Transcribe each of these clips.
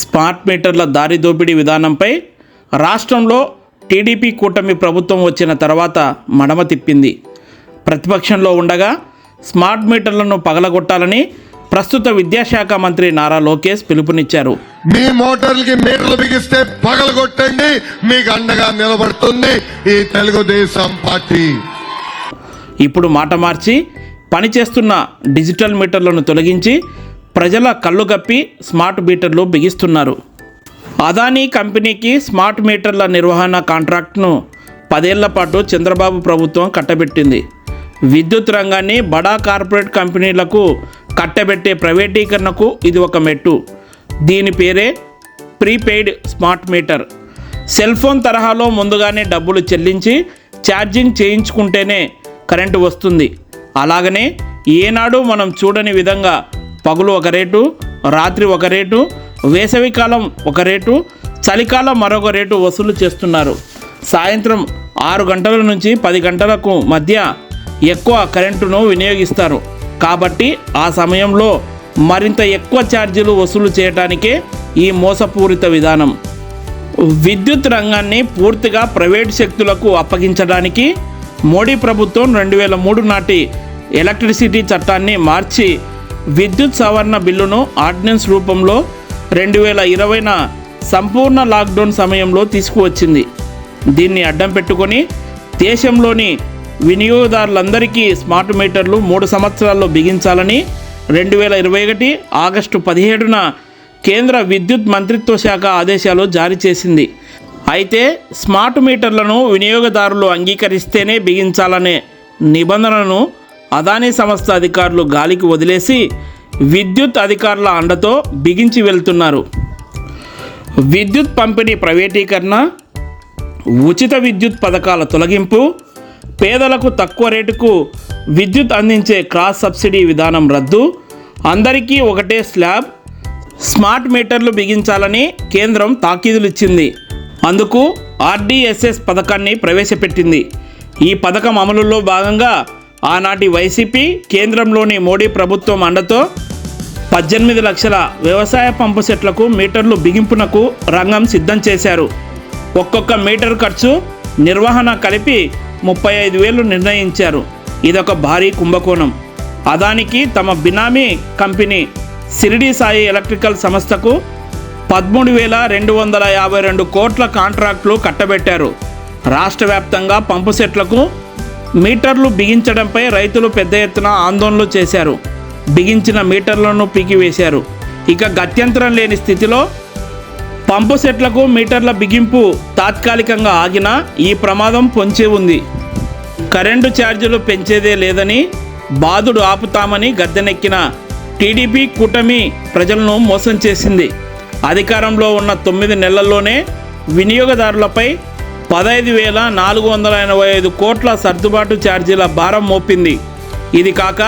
Smart మీటర్ల దారి దోపిడీ విధానంపై రాష్ట్రంలో టీడీపీ కూటమి ప్రభుత్వం వచ్చిన తర్వాత మడమ తిప్పింది. ప్రతిపక్షంలో ఉండగా స్మార్ట్ మీటర్లను పగలగొట్టాలని ప్రస్తుత విద్యాశాఖ మంత్రి నారా లోకేష్ పిలుపునిచ్చారు. మీ మోటార్లకి మీటర్లు బిగిస్తే పగలగొట్టండి మీకు అండగా నిలబడుతుంది ఈ తెలుగుదేశం పార్టీ. ఇప్పుడు మాట మార్చి పనిచేస్తున్న డిజిటల్ మీటర్లను తొలగించి ప్రజల కళ్ళు కప్పి స్మార్ట్ మీటర్లు బిగిస్తున్నారు. అదానీ కంపెనీకి స్మార్ట్ మీటర్ల నిర్వహణ కాంట్రాక్ట్ను పదేళ్ళ పాటు చంద్రబాబు ప్రభుత్వం కట్టబెట్టింది. విద్యుత్ రంగాన్ని బడా కార్పొరేట్ కంపెనీలకు కట్టబెట్టే ప్రైవేటీకరణకు ఇది ఒక మెట్టు. దీని పేరే prepaid smart meter. Cell phone తరహాలో ముందుగానే డబ్బులు చెల్లించి ఛార్జింగ్ చేయించుకుంటేనే కరెంటు వస్తుంది. అలాగనే ఏనాడు మనం చూడని విధంగా పగులు ఒక రేటు రాత్రి ఒక రేటు వేసవికాలం ఒక రేటు చలికాలం మరొక రేటు వసూలు చేస్తున్నారు. సాయంత్రం ఆరు గంటల నుంచి పది గంటలకు మధ్య ఎక్కువ కరెంటును వినియోగిస్తారు. కాబట్టి ఆ సమయంలో మరింత ఎక్కువ ఛార్జీలు వసూలు చేయడానికే ఈ మోసపూరిత విధానం. విద్యుత్ రంగాన్ని పూర్తిగా ప్రైవేటు శక్తులకు అప్పగించడానికి మోడీ ప్రభుత్వం రెండు వేల మూడు నాటి ఎలక్ట్రిసిటీ చట్టాన్ని మార్చి విద్యుత్ సవరణ బిల్లును ఆర్డినెన్స్ రూపంలో రెండు వేల ఇరవైన సంపూర్ణ లాక్డౌన్ సమయంలో తీసుకువచ్చింది. దీన్ని అడ్డం పెట్టుకొని దేశంలోని వినియోగదారులందరికీ స్మార్ట్ మీటర్లు మూడు సంవత్సరాల్లో బిగించాలని రెండు వేల ఇరవై ఒకటి ఆగస్టు పదిహేడున కేంద్ర విద్యుత్ మంత్రిత్వ శాఖ ఆదేశాలు జారీ చేసింది. అయితే స్మార్ట్ మీటర్లను వినియోగదారులు అంగీకరిస్తేనే బిగించాలనే నిబంధనను అదానీ సంస్థ అధికారులు గాలికి వదిలేసి విద్యుత్ అధికారుల అండతో బిగించి వెళ్తున్నారు. విద్యుత్ పంపిణీ ప్రైవేటీకరణ ఉచిత విద్యుత్ పథకాల తొలగింపు పేదలకు తక్కువ రేటుకు విద్యుత్ అందించే క్రాస్ సబ్సిడీ విధానం రద్దు అందరికీ ఒకటే స్లాబ్ స్మార్ట్ మీటర్లు బిగించాలని కేంద్రం తాకీదులు ఇచ్చింది అందుకు ఆర్డీఎస్ఎస్ పథకాన్ని ప్రవేశపెట్టింది. ఈ పథకం అమలులో భాగంగా ఆనాటి వైసీపీ కేంద్రంలోని మోడీ ప్రభుత్వం అండతో పద్దెనిమిది లక్షల వ్యవసాయ పంపు సెట్లకు మీటర్లు బిగింపునకు రంగం సిద్ధం చేశారు. ఒక్కొక్క మీటర్ ఖర్చు నిర్వహణ కలిపి ముప్పై ఐదు వేలు నిర్ణయించారు. ఇదొక భారీ కుంభకోణం. అదానికి తమ బినామీ కంపెనీ సిరిడి సాయి ఎలక్ట్రికల్ సంస్థకు పదమూడు వేల రెండు వందల యాభై రెండు కోట్ల కాంట్రాక్టులు కట్టబెట్టారు. రాష్ట్ర వ్యాప్తంగా పంపు సెట్లకు మీటర్లు బిగించడంపై రైతులు పెద్ద ఎత్తున ఆందోళనలు చేశారు. బిగించిన మీటర్లను పీకివేశారు ఇక గత్యంతరం లేని స్థితిలో పంపు సెట్లకు మీటర్ల బిగింపు తాత్కాలికంగా ఆగినా ఈ ప్రమాదం పొంచి ఉంది. కరెంటు ఛార్జీలు పెంచేదే లేదని బాధుడు ఆపుతామని గద్దెనెక్కిన టీడీపీ కూటమి ప్రజలను మోసం చేసింది. అధికారంలో ఉన్న తొమ్మిది నెలల్లోనే వినియోగదారులపై పదహైదు వేల నాలుగు వందల ఎనభై ఐదు కోట్ల సర్దుబాటు ఛార్జీల భారం మోపింది. ఇది కాక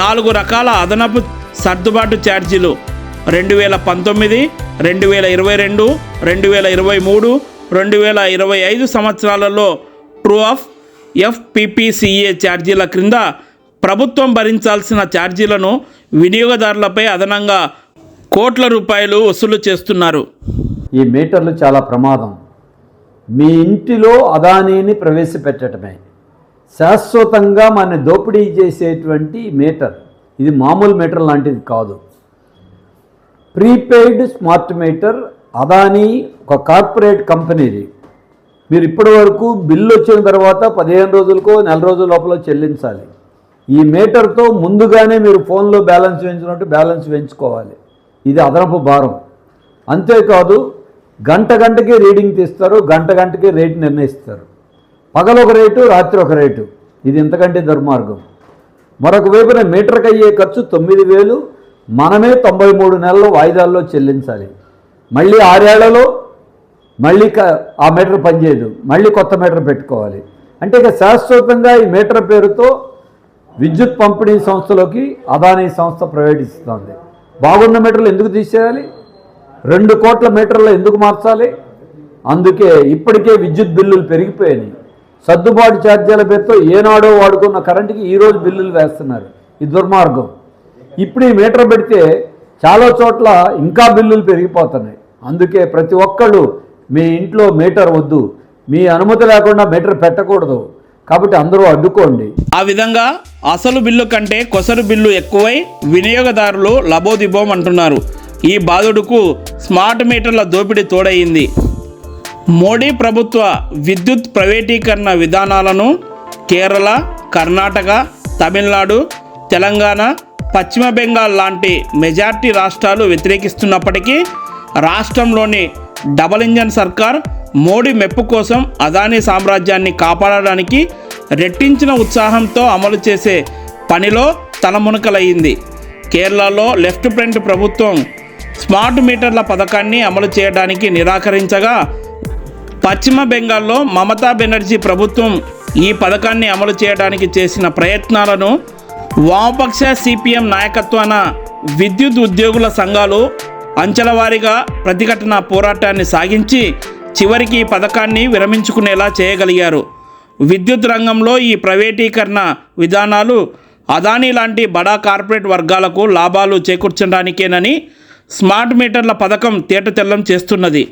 నాలుగు రకాల అదనపు సర్దుబాటు ఛార్జీలు రెండు వేల పంతొమ్మిది రెండు వేల ఇరవై రెండు రెండు వేల ఇరవై మూడు రెండు వేల ఇరవై ఐదు సంవత్సరాలలో ట్రూ ఆఫ్ ఎఫ్పిపిసిఏ ఛార్జీల క్రింద ప్రభుత్వం భరించాల్సిన ఛార్జీలను వినియోగదారులపై అదనంగా కోట్ల రూపాయలు వసూలు చేస్తున్నారు. ఈ మీటర్లు చాలా ప్రమాదం. మీ ఇంటిలో అదానీని ప్రవేశపెట్టడమే. శాశ్వతంగా మన దోపిడీ చేసేటువంటి మీటర్. ఇది మామూలు మీటర్ లాంటిది కాదు. ప్రీపెయిడ్ స్మార్ట్ మీటర్ అదానీ ఒక కార్పొరేట్ కంపెనీది. మీరు ఇప్పటి వరకు బిల్లు వచ్చిన తర్వాత పదిహేను రోజులకో నెల రోజుల లోపల చెల్లించాలి. ఈ మీటర్తో ముందుగానే మీరు ఫోన్లో బ్యాలెన్స్ వేయించినట్టు బ్యాలెన్స్ వేయించుకోవాలి. ఇది అదనపు భారం. అంతేకాదు గంట గంటకి రీడింగ్ తీస్తారు గంట గంటకి రేటు నిర్ణయిస్తారు. పగలు ఒక రేటు రాత్రి ఒక రేటు. ఇది ఇంతకంటే దుర్మార్గం. మరొక వైపున మీటర్కి అయ్యే ఖర్చు తొమ్మిది వేలు మనమే తొంభై మూడు నెలల వాయిదాల్లో చెల్లించాలి. మళ్ళీ ఆరేళ్ళలో మళ్ళీ క- ఆ మీటర్ పనిచేయదు. మళ్ళీ కొత్త మీటర్ పెట్టుకోవాలి. అంటే ఇక శాశ్వతంగా ఈ మీటర్ పేరుతో విద్యుత్ పంపిణీ సంస్థలోకి అదానీ సంస్థ ప్రవేశిస్తుంది. బాగున్న మీటర్లు ఎందుకు తీసేయాలి? రెండు కోట్ల మీటర్లు ఎందుకు మార్చాలి? అందుకే ఇప్పటికే విద్యుత్ బిల్లులు పెరిగిపోయాయి సర్దుబాటు ఛార్జీల పేరుతో ఏనాడో వాడుకున్న కరెంటుకి ఈరోజు బిల్లులు వేస్తున్నారు. ఈ దుర్మార్గం. ఇప్పుడు ఈ మీటర్ పెడితే చాలా చోట్ల ఇంకా బిల్లులు పెరిగిపోతున్నాయి. అందుకే ప్రతి ఒక్కళ్ళు మీ ఇంట్లో మీటర్ వద్దు. మీ అనుమతి లేకుండా మీటర్ పెట్టకూడదు. కాబట్టి అందరూ అడ్డుకోండి. ఆ విధంగా అసలు బిల్లు కంటే కొసరు బిల్లు ఎక్కువై వినియోగదారులు లబోదిబోం అంటున్నారు. ఈ బాధుడుకు స్మార్ట్ మీటర్ల దోపిడీ తోడయింది. మోడీ ప్రభుత్వ విద్యుత్ ప్రైవేటీకరణ విధానాలను కేరళ కర్ణాటక తమిళనాడు తెలంగాణ పశ్చిమ బెంగాల్ లాంటి మెజార్టీ రాష్ట్రాలు వ్యతిరేకిస్తున్నప్పటికీ రాష్ట్రంలోని డబల్ ఇంజన్ సర్కార్ మోడీ మెప్పు కోసం అదానీ సామ్రాజ్యాన్ని కాపాడడానికి రెట్టించిన ఉత్సాహంతో అమలు చేసే పనిలో తలమునకలయ్యింది కేరళలో లెఫ్ట్ ఫ్రంట్ ప్రభుత్వం స్మార్ట్ మీటర్ల పథకాన్ని అమలు చేయడానికి నిరాకరించగా పశ్చిమ బెంగాల్లో మమతా బెనర్జీ ప్రభుత్వం ఈ పథకాన్ని అమలు చేయడానికి చేసిన ప్రయత్నాలను వామపక్ష సిపిఎం నాయకత్వాన విద్యుత్ ఉద్యోగుల సంఘాలు అంచెలవారీగా ప్రతిఘటన పోరాటాన్ని సాగించి చివరికి ఈ పథకాన్ని విరమించుకునేలా చేయగలిగారు. విద్యుత్ రంగంలో ఈ ప్రైవేటీకరణ విధానాలు అదానీ లాంటి బడా కార్పొరేట్ వర్గాలకు లాభాలు చేకూర్చడానికేనని స్మార్ట్ మీటర్ల పథకం తేటతెల్లం చేస్తున్నది.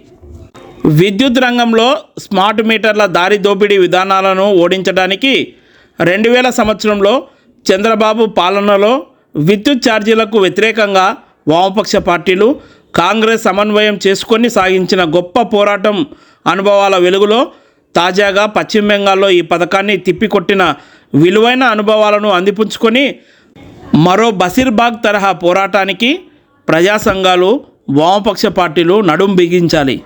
విద్యుత్ రంగంలో స్మార్ట్ మీటర్ల దారి దోపిడీ విధానాలను ఓడించడానికి రెండు వేల సంవత్సరంలో చంద్రబాబు పాలనలో విద్యుత్ ఛార్జీలకు వ్యతిరేకంగా వామపక్ష పార్టీలు కాంగ్రెస్ సమన్వయం చేసుకొని సాగించిన గొప్ప పోరాటం అనుభవాల వెలుగులో తాజాగా పశ్చిమ బెంగాల్లో ఈ పథకాన్ని తిప్పికొట్టిన విలువైన అనుభవాలను అందిపుంచుకొని మరో బసిర్బాగ్ తరహా పోరాటానికి ప్రజా సంఘాలు వామపక్ష పార్టీలు నడుం బిగించాలి.